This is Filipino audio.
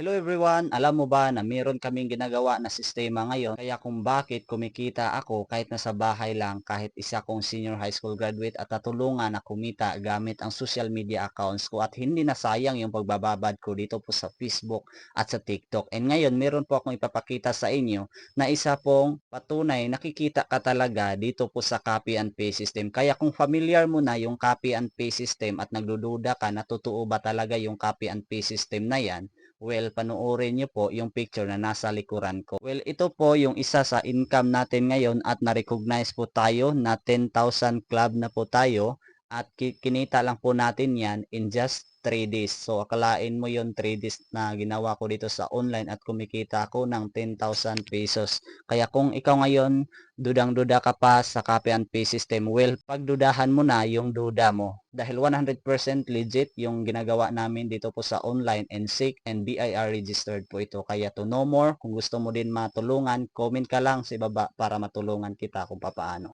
Hello everyone! Alam mo ba na meron kaming ginagawa na sistema ngayon kaya kung bakit kumikita ako kahit nasa bahay lang kahit isa kong senior high school graduate at natulungan na kumita gamit ang social media accounts ko at hindi na sayang yung pagbababad ko dito po sa Facebook at sa TikTok. And ngayon meron po akong ipapakita sa inyo na isa pong patunay nakikita ka talaga dito po sa copy and paste system. Kaya kung familiar mo na yung copy and paste system at nagdududa ka na totoo ba talaga yung copy and paste system na yan, Well, panoorin nyo po yung picture na nasa likuran ko. Well, ito po yung isa sa income natin ngayon at na-recognize po tayo na 10,000 club na po tayo at kinita lang po natin yan in just 3 days. So, akalain mo yon 3 days na ginawa ko dito sa online at kumikita ako ng 10,000 pesos. Kaya kung ikaw ngayon, dudang-duda ka pa sa copy and paste system, well, pagdudahan mo na yung duda mo. Dahil 100% legit yung ginagawa namin dito po sa online and SIC and BIR registered po ito. Kaya to know more, kung gusto mo din matulungan, comment ka lang sa ibaba para matulungan kita kung papaano.